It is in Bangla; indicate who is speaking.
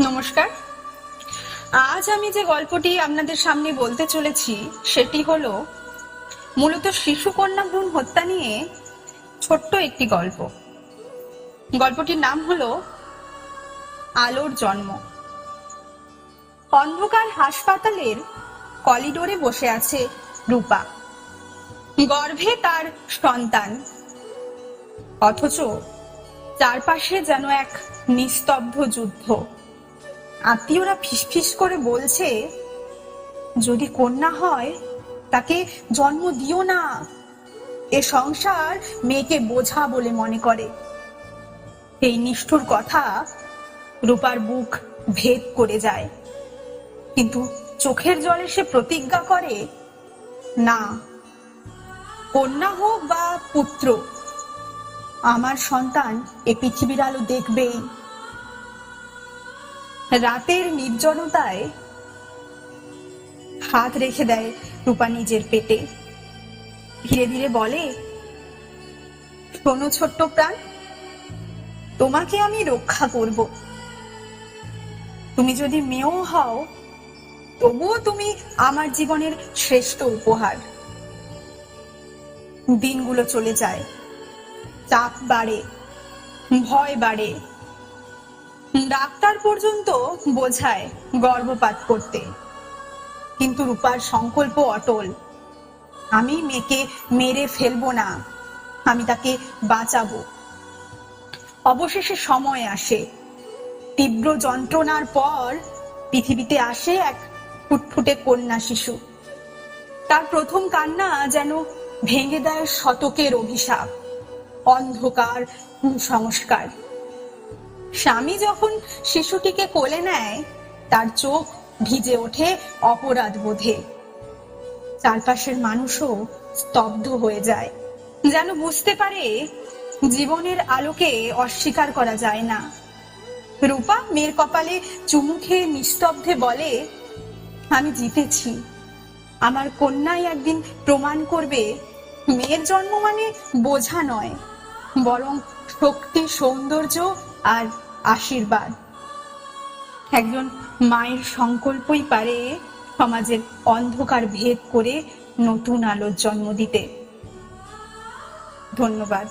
Speaker 1: নমস্কার। আজ আমি যে গল্পটি আপনাদের সামনে বলতে চলেছি, সেটি হলো মূলত শিশু কন্যা ভ্রূণ হত্যা নিয়ে ছোট্ট একটি গল্প। গল্পটির নাম হলো আলোর জন্ম। অন্ধকার হাসপাতালের কলিডোরে বসে আছে রূপা। গর্ভে তার সন্তান। অথচ চারপাশে যেন এক নিস্তব্ধ যুদ্ধ। আত্মীয়রা ফিসফিস করে বলছে, যদি কন্যা হয়, তাকে জন্ম দিও না। এ সংসার মেয়েকে বোঝা বলে মনে করে। এই নিষ্ঠুর কথা রূপার বুক ভেদ করে যায়। কিন্তু চোখের জলে সে প্রতিজ্ঞা করে, না, কন্যা হোক বা পুত্র আমার সন্তান এ পৃথিবীর আলো দেখবেই রাতের নির্জনতায় হাত রেখে দেয় রূপা নিজের পেটে। ধীরে ধীরে বলে, শোনো ছোট্ট প্রাণ, তোমাকে আমি রক্ষা করব। তুমি যদি মেয়েও হও, তবুও তুমি আমার জীবনের শ্রেষ্ঠ উপহার। দিনগুলো চলে যায়। চাপ বাড়ে, ভয় বাড়ে। ডাক্তার পর্যন্ত বোঝায় গর্ভপাত করতে। কিন্তু রূপার সংকল্প অটল। আমি মেয়েকে মেরে ফেলব না, আমি তাকে বাঁচাবো। অবশেষে সময় আসে। তীব্র যন্ত্রণার পর পৃথিবীতে আসে এক ফুটফুটে কন্যা শিশু। তার প্রথম কান্না যেন ভেঙে দেয় শতকের অভিশাপ। অন্ধকার কুসংস্কার। স্বামী যখন শিশুটিকে কোলে নেয়, তার চোখ ভিজে ওঠে অপরাধ বোধে। চারপাশের মানুষও স্তব্ধ হয়ে যায়, যেন বুঝতে পারে জীবনের আলোকে অস্বীকার করা যায় না। রূপা মেয়ের কপালে চুমু খেয়ে নিস্তব্ধে বলে, আমি জিতেছি। আমার কন্যাই একদিন প্রমাণ করবে, মেয়ের জন্ম মানে বোঝা নয়। বরং শক্তি, সৌন্দর্য আর আশীর্বাদ। একজন মায়ের সংকল্পই পারে সমাজের অন্ধকার ভেদ করে নতুন আলোর জন্ম দিতে। ধন্যবাদ।